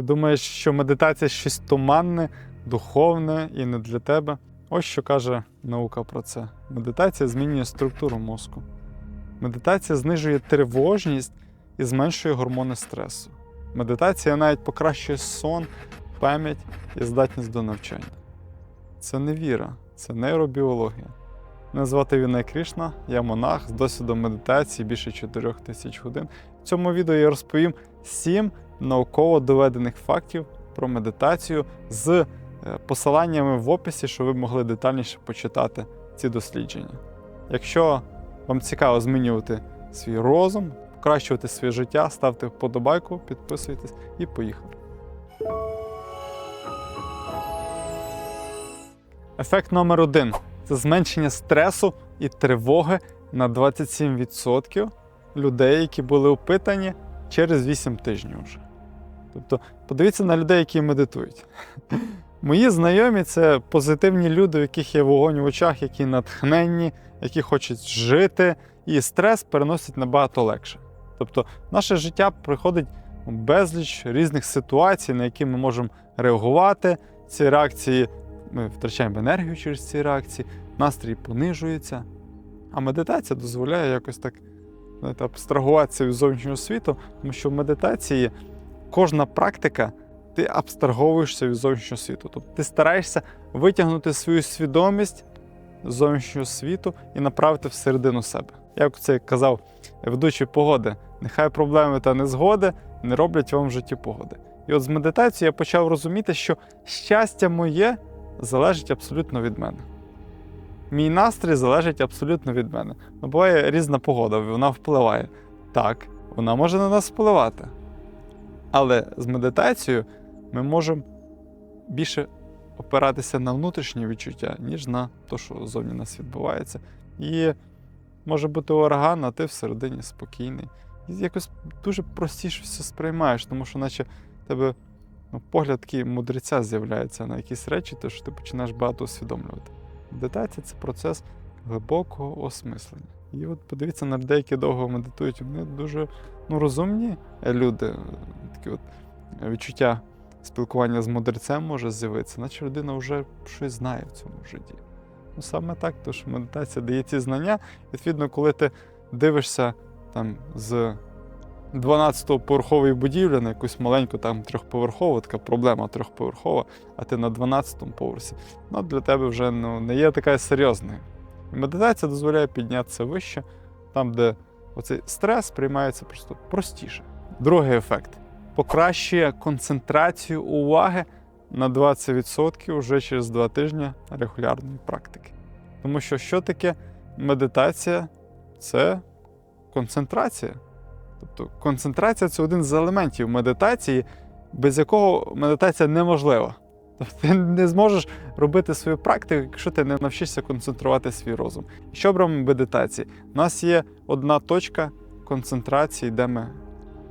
Ти думаєш, що медитація щось туманне, духовне і не для тебе? Ось що каже наука про це. Медитація змінює структуру мозку. Медитація знижує тривожність і зменшує гормони стресу. Медитація навіть покращує сон, пам'ять і здатність до навчання. Це не віра, це нейробіологія. Мене звати Вінай Кришна, я монах з досвідом медитації більше 4 тисяч годин. В цьому відео я розповім 7 науково доведених фактів про медитацію з е, посиланнями в описі, щоб ви могли детальніше почитати ці дослідження. Якщо вам цікаво змінювати свій розум, покращувати своє життя, ставте вподобайку, підписуйтесь і поїхали. Ефект номер один це зменшення стресу і тривоги на 27% людей, які були опитані через 8 тижнів вже. Тобто, подивіться на людей, які медитують. Мої знайомі це позитивні люди, у яких є вогонь в очах, які натхненні, які хочуть жити, і стрес переносять набагато легше. Тобто, наше життя приходить безліч різних ситуацій, на які ми можемо реагувати. Ці реакції ми втрачаємо енергію через ці реакції, настрій понижується. А медитація дозволяє якось так знаєте, абстрагуватися від зовнішнього світу, тому що в медитації кожна практика ти абстраговуєшся від зовнішнього світу. Тобто ти стараєшся витягнути свою свідомість з зовнішнього світу і направити всередину себе. Як це казав ведучий погоди, нехай проблеми та незгоди не роблять вам в житті погоди. І от з медитацією я почав розуміти, що щастя моє залежить абсолютно від мене. Мій настрій залежить абсолютно від мене. Ну, буває різна погода, вона впливає. Так, вона може на нас впливати. Але з медитацією ми можемо більше опиратися на внутрішні відчуття, ніж на те, що зовні нас відбувається. І може бути ураган, а ти всередині спокійний. І якось дуже простіше все сприймаєш, тому що, наче тебе ну, погляд такий мудреця з'являється на якісь речі, то що ти починаєш багато усвідомлювати. Медитація це процес глибокого осмислення. І от подивіться на людей, які довго медитують, вони дуже ну, розумні люди. Такі от відчуття спілкування з мудрецем може з'явитися, наче людина вже щось знає в цьому житті. Ну саме так, що медитація дає ці знання. Відповідно, коли ти дивишся там з 12-поверхової будівлі на якусь маленьку там трьохповерхову, така проблема трьохповерхова, а ти на 12-му поверсі, ну для тебе вже ну, не є така серйозною. Медитація дозволяє піднятися вище, там, де оцей стрес приймається просто простіше. Другий ефект покращує концентрацію уваги на 20% вже через 2 тижні регулярної практики. Тому що що таке медитація? Це концентрація. Тобто концентрація це один з елементів медитації, без якого медитація неможлива. Тобто ти не зможеш робити свою практику, якщо ти не навчишся концентрувати свій розум. Що робимо медитації? У нас є одна точка концентрації, де ми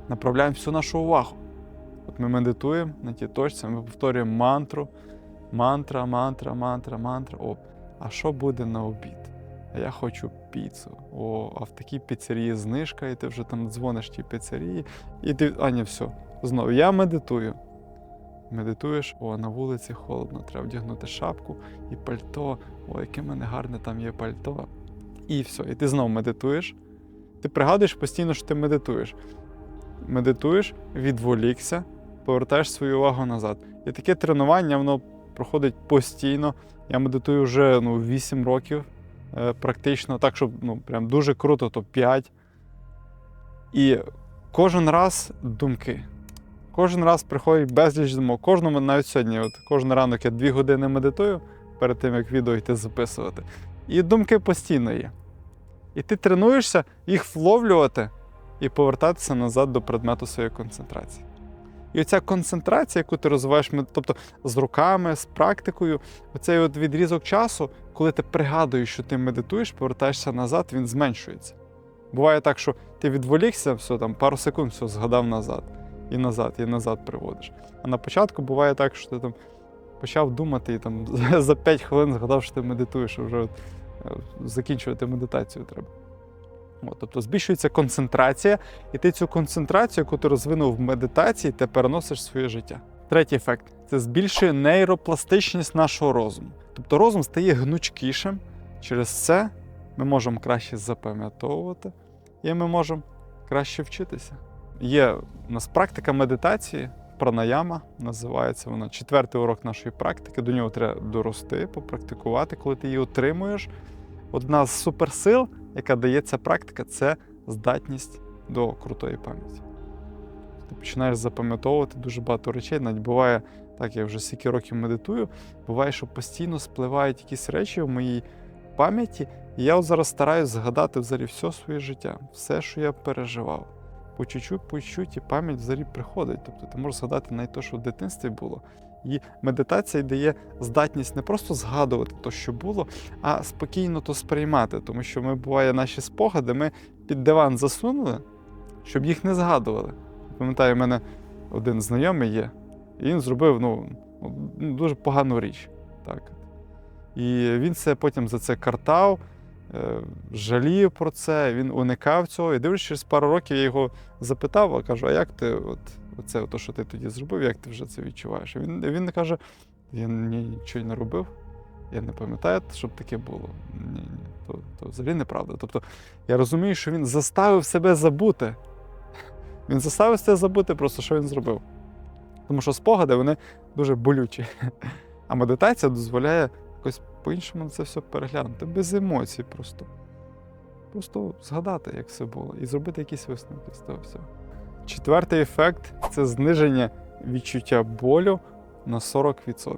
направляємо всю нашу увагу. От ми медитуємо на тій точці, ми повторюємо мантру, мантра, мантра, мантра, мантра. О, а що буде на обід? А я хочу піцу. О, а в такій піцерії знижка, і ти вже там дзвониш тій піцерії, і ти. А, ні, все. Знову я медитую. Медитуєш, о, на вулиці холодно, треба вдягнути шапку і пальто. О, яке мене гарне там є пальто. І все. І ти знову медитуєш. Ти пригадуєш постійно, що ти медитуєш. Медитуєш, відволікся, повертаєш свою увагу назад. І таке тренування воно проходить постійно. Я медитую вже ну, 8 років е, практично, так, щоб ну, прям дуже круто, то 5. І кожен раз думки. Кожен раз приходить безліч думок. Кожному, навіть сьогодні, от кожен ранок я 2 години медитую перед тим, як відео йти записувати. І думки постійно є. І ти тренуєшся їх вловлювати і повертатися назад до предмету своєї концентрації. І оця концентрація, яку ти розвиваєш, тобто з руками, з практикою, оцей от відрізок часу, коли ти пригадуєш, що ти медитуєш, повертаєшся назад, він зменшується. Буває так, що ти відволікся, все там пару секунд, все згадав назад, і назад, і назад приводиш. А на початку буває так, що ти там почав думати і там за 5 хвилин згадав, що ти медитуєш, а вже от, е, закінчувати медитацію треба. От, тобто збільшується концентрація, і ти цю концентрацію, яку ти розвинув в медитації, ти переносиш в своє життя. Третій ефект це збільшує нейропластичність нашого розуму. Тобто розум стає гнучкішим. Через це ми можемо краще запам'ятовувати і ми можемо краще вчитися. Є у нас практика медитації, пранаяма називається вона. Четвертий урок нашої практики. До нього треба дорости, попрактикувати. Коли ти її отримуєш, одна з суперсил, яка дає ця практика, це здатність до крутої пам'яті. Ти починаєш запам'ятовувати дуже багато речей. Навіть буває, так я вже стільки років медитую, буває, що постійно спливають якісь речі в моїй пам'яті. І я от зараз стараюсь згадати взагалі все своє життя, все, що я переживав. По чуть-чуть, по чуть-чуть, і пам'ять взагалі приходить. Тобто ти можеш згадати навіть те, що в дитинстві було. І медитація дає здатність не просто згадувати те, що було, а спокійно то сприймати. Тому що ми буває наші спогади, ми під диван засунули, щоб їх не згадували. Пам'ятаю, в мене один знайомий є, і він зробив ну, ну, дуже погану річ. Так. І він це потім за це картав, жалів про це, він уникав цього. І дивлюсь, через пару років я його запитав, а кажу, а як ти, от, оце, то, що ти тоді зробив, як ти вже це відчуваєш? Він, він каже: я нічого не робив, я не пам'ятаю, щоб таке було. Ні, ні, то, то взагалі неправда. Тобто я розумію, що він заставив себе забути. Він заставив себе забути просто, що він зробив. Тому що спогади вони дуже болючі. А медитація дозволяє якось по-іншому це все переглянути, без емоцій просто. Просто згадати, як все було, і зробити якісь висновки з того всього. Четвертий ефект це зниження відчуття болю на 40%.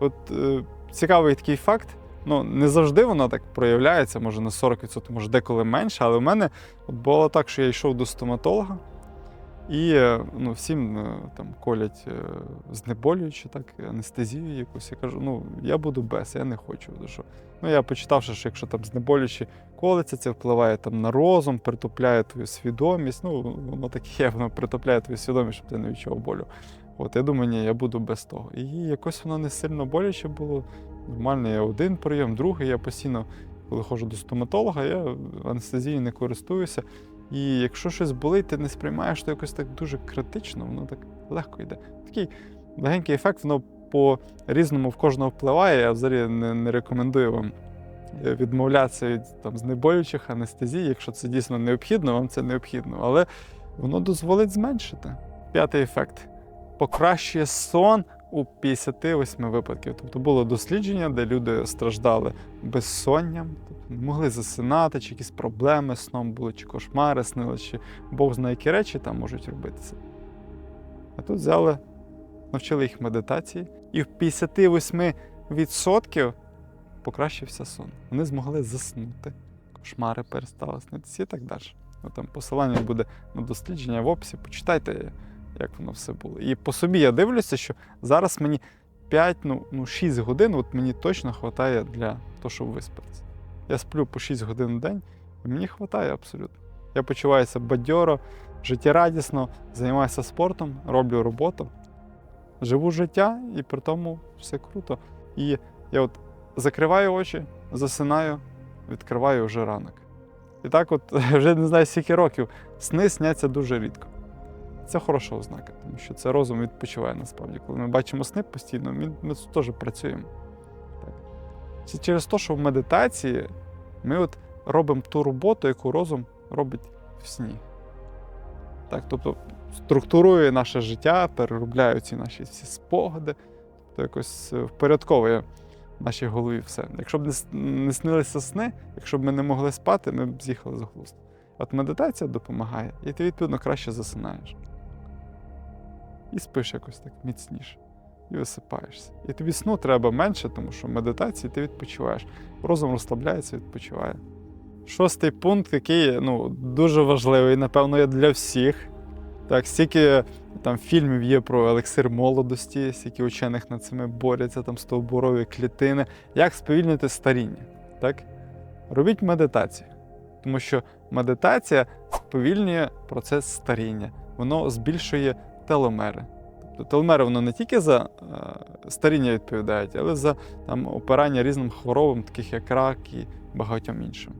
От е, цікавий такий факт. Ну, не завжди воно так проявляється, може на 40%, може деколи менше, але в мене от було так, що я йшов до стоматолога, і ну, всім е, там колять е, знеболюючи, так, анестезію якусь. Я кажу, ну я буду без, я не хочу. Що, ну, я почитавши, що якщо там знеболюючи колиться, це впливає там на розум, притупляє твою свідомість. Ну, воно таке, воно притупляє твою свідомість, щоб ти не відчував болю. От я думаю, ні, я буду без того. І якось воно не сильно боляче було. Нормально, я один прийом, другий. Я постійно, коли ходжу до стоматолога, я анестезією не користуюся. І якщо щось болить, ти не сприймаєш то якось так дуже критично, воно так легко йде. Такий легенький ефект, воно по різному в кожного впливає. Я взагалі не, не рекомендую вам е, відмовлятися від там, знеболюючих анестезій, якщо це дійсно необхідно, вам це необхідно. Але воно дозволить зменшити. П'ятий ефект покращує сон у 58 випадків. Тобто було дослідження, де люди страждали безсонням, тобто не могли засинати, чи якісь проблеми сном були, чи кошмари снили, чи Бог знає, які речі там можуть робитися. А тут взяли, навчили їх медитації, і в 58% покращився сон. Вони змогли заснути, кошмари перестали снитися і так далі. Ну, там посилання буде на дослідження в описі, почитайте як воно все було. І по собі я дивлюся, що зараз мені 5, ну, ну 6 годин от мені точно вистачає для того, щоб виспатися. Я сплю по 6 годин в день, і мені вистачає абсолютно. Я почуваюся бадьоро, життєрадісно, займаюся спортом, роблю роботу, живу життя і при тому все круто. І я от закриваю очі, засинаю, відкриваю вже ранок. І так, от вже не знаю, скільки років, сни сняться дуже рідко. Це хороша ознака, тому що це розум відпочиває насправді. Коли ми бачимо сни постійно, ми, ми тут теж працюємо. Так. Це через те, що в медитації ми от робимо ту роботу, яку розум робить в сні. Так, тобто структурує наше життя, переробляє ці наші всі спогади, тобто якось е, впорядковує в нашій голові все. Якщо б не, снилися сни, якщо б ми не могли спати, ми б з'їхали з глузду. От медитація допомагає, і ти відповідно краще засинаєш. І спиш якось так міцніше. І висипаєшся. І тобі сну треба менше, тому що в медитації ти відпочиваєш. Розум розслабляється, відпочиває. Шостий пункт, який ну, дуже важливий, напевно, є для всіх. Так, стільки там фільмів є про елексир молодості, стільки учених над цими борються, там стовбурові клітини. Як сповільнити старіння? Так? Робіть медитацію. Тому що медитація сповільнює процес старіння, воно збільшує теломери. Тобто теломери воно не тільки за е, старіння відповідають, але за там, опирання різним хворобам, таких як рак і багатьом іншим.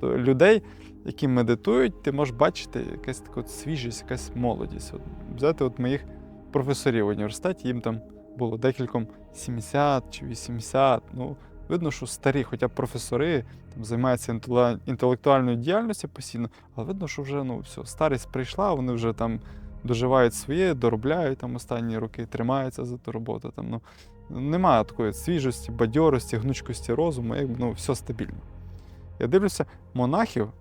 Тобто людей, які медитують, ти можеш бачити якась така свіжість, якась молодість. От взяти от моїх професорів в університеті, їм там було декільком 70 чи 80. Ну, видно, що старі, хоча б професори там, займаються інтелектуальною діяльністю постійно, але видно, що вже ну, все, старість прийшла, вони вже там доживають своє, доробляють там останні роки, тримаються за ту роботу. Там, ну, немає такої свіжості, бадьорості, гнучкості розуму, як, ну, все стабільно. Я дивлюся, монахів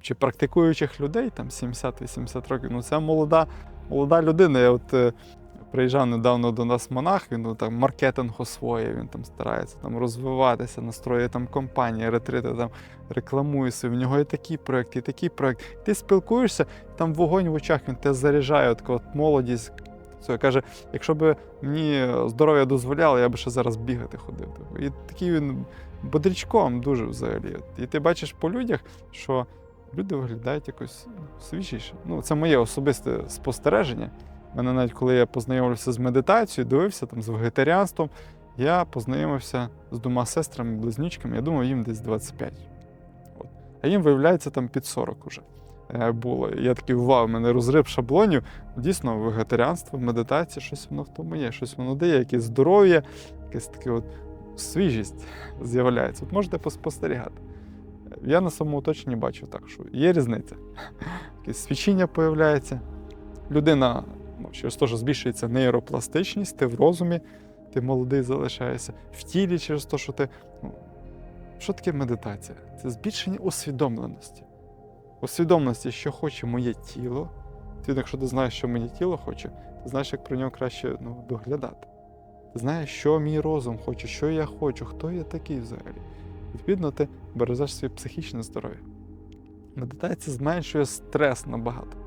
чи практикуючих людей, там 70-80 років, ну це молода, молода людина. Я от е, приїжджав недавно до нас монах, він ну, там маркетинг освоює, він там старається там розвиватися, настроює там компанії, ретрити, там рекламує себе. В нього і такі проекти, і такі проекти. Ти спілкуєшся, там вогонь в очах, він тебе заряджає, така от молодість. Все, каже, якщо б мені здоров'я дозволяло, я б ще зараз бігати ходив. Типу. І такий він бодрячком дуже взагалі. І ти бачиш по людях, що люди виглядають якось свіжіше. Ну, це моє особисте спостереження. Мене навіть коли я познайомився з медитацією, дивився там з вегетаріанством, я познайомився з двома сестрами, близнючками, я думав, їм десь 25. От. А їм, виявляється, там під 40 уже е, було. Я такий вау, мене розрив шаблонів. Дійсно, вегетаріанство, медитація, щось воно в тому є, щось воно дає, якесь здоров'я, якась таке от свіжість з'являється. От можете поспостерігати. Я на самоуточенні бачу так, що є різниця. Якесь свічіння появляється. Людина через те, що збільшується нейропластичність, ти в розумі, ти молодий залишаєшся, в тілі через те, що ти. Ну, що таке медитація? Це збільшення усвідомленості. Усвідомленості, що хоче моє тіло. Ти, якщо ти знаєш, що моє тіло хоче, ти знаєш, як про нього краще ну, доглядати. Ти знаєш, що мій розум хоче, що я хочу, хто я такий взагалі. Відповідно, ти бережеш своє психічне здоров'я. Медитація зменшує стрес набагато.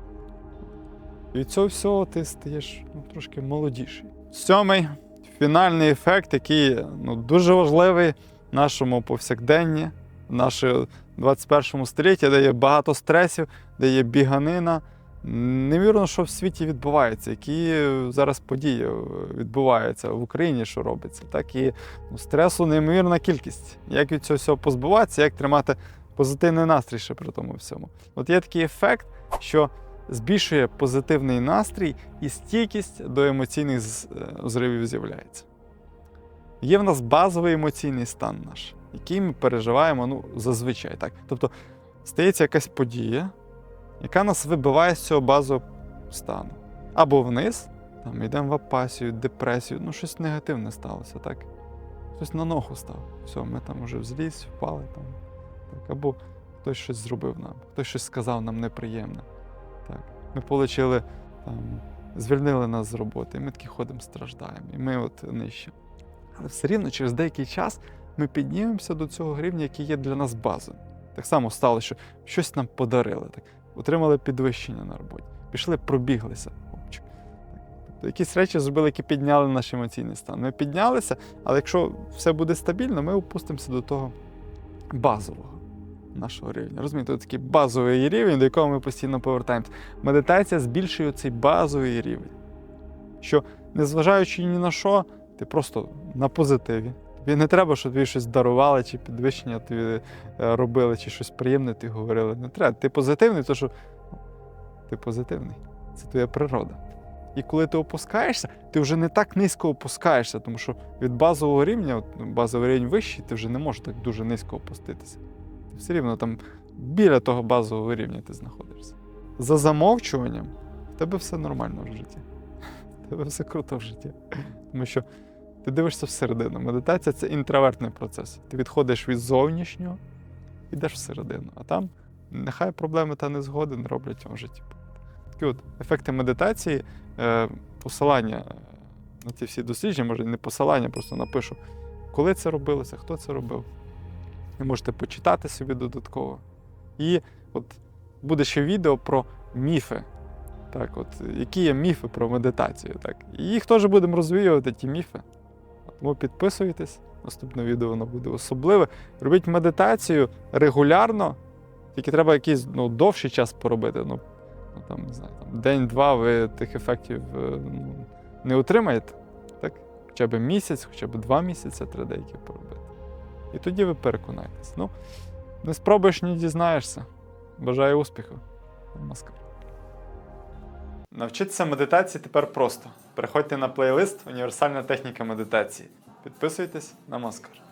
Від цього всього ти стаєш ну, трошки молодіший. Сьомий фінальний ефект, який ну, дуже важливий в нашому повсякденні, в нашому 21 столітті, де є багато стресів, де є біганина. Невірно, що в світі відбувається, які зараз події відбуваються в Україні, що робиться, так і ну, стресу неймовірна кількість. Як від цього всього позбуватися, як тримати позитивний настрій ще при тому всьому. От є такий ефект, що збільшує позитивний настрій і стійкість до емоційних е, зривів з'являється. Є в нас базовий емоційний стан наш, який ми переживаємо ну, зазвичай. Так? Тобто стається якась подія, яка нас вибиває з цього базового стану. Або вниз, там йдемо в апасію, депресію, ну щось негативне сталося, так? Хтось на ногу став. Все, ми там вже в злість, впали там. Так, або хтось щось зробив нам, хтось щось сказав нам неприємне. Так. Ми отримали, там, звільнили нас з роботи, і ми такі ходимо, страждаємо, і ми от нижче. Але все рівно через деякий час ми піднімемося до цього рівня, який є для нас базовим. Так само стало, що щось нам подарили, так, отримали підвищення на роботі, пішли, пробіглися. Тобто якісь речі зробили, які підняли наш емоційний стан. Ми піднялися, але якщо все буде стабільно, ми опустимося до того базового нашого рівня. Розумієте, От такий базовий рівень, до якого ми постійно повертаємося. Медитація збільшує цей базовий рівень. Що, незважаючи ні на що, ти просто на позитиві. Тобі не треба, щоб тобі щось дарували, чи підвищення тобі е, робили, чи щось приємне ти говорили. Не треба. Ти позитивний, то що ну, ти позитивний. Це твоя природа. І коли ти опускаєшся, ти вже не так низько опускаєшся, тому що від базового рівня, ну, базовий рівень вищий, ти вже не можеш так дуже низько опуститися. Все рівно там біля того базового рівня ти знаходишся. За замовчуванням в тебе все нормально в житті. В тебе все круто в житті. Тому що ти дивишся всередину. Медитація це інтровертний процес. Ти відходиш від зовнішнього, йдеш всередину. А там нехай проблеми та незгоди не роблять в житті. Такі от ефекти медитації, е, посилання на ці всі дослідження, може не посилання, просто напишу, коли це робилося, хто це робив. Ви можете почитати собі додатково. І от буде ще відео про міфи. Так, от, які є міфи про медитацію. Так. І їх теж будемо розвіювати, ті міфи. Тому підписуйтесь, наступне відео воно буде особливе. Робіть медитацію регулярно, тільки треба якийсь ну, довший час поробити. Ну, ну там, не знаю, там, день-два ви тих ефектів ну, не отримаєте. Так? Хоча б місяць, хоча б два місяці треба деякі поробити. І тоді ви переконаєтесь. Ну, Не спробуєш, не дізнаєшся. Бажаю успіху. Москва. Навчитися медитації тепер просто. Переходьте на плейлист Універсальна техніка медитації. Підписуйтесь на Москар.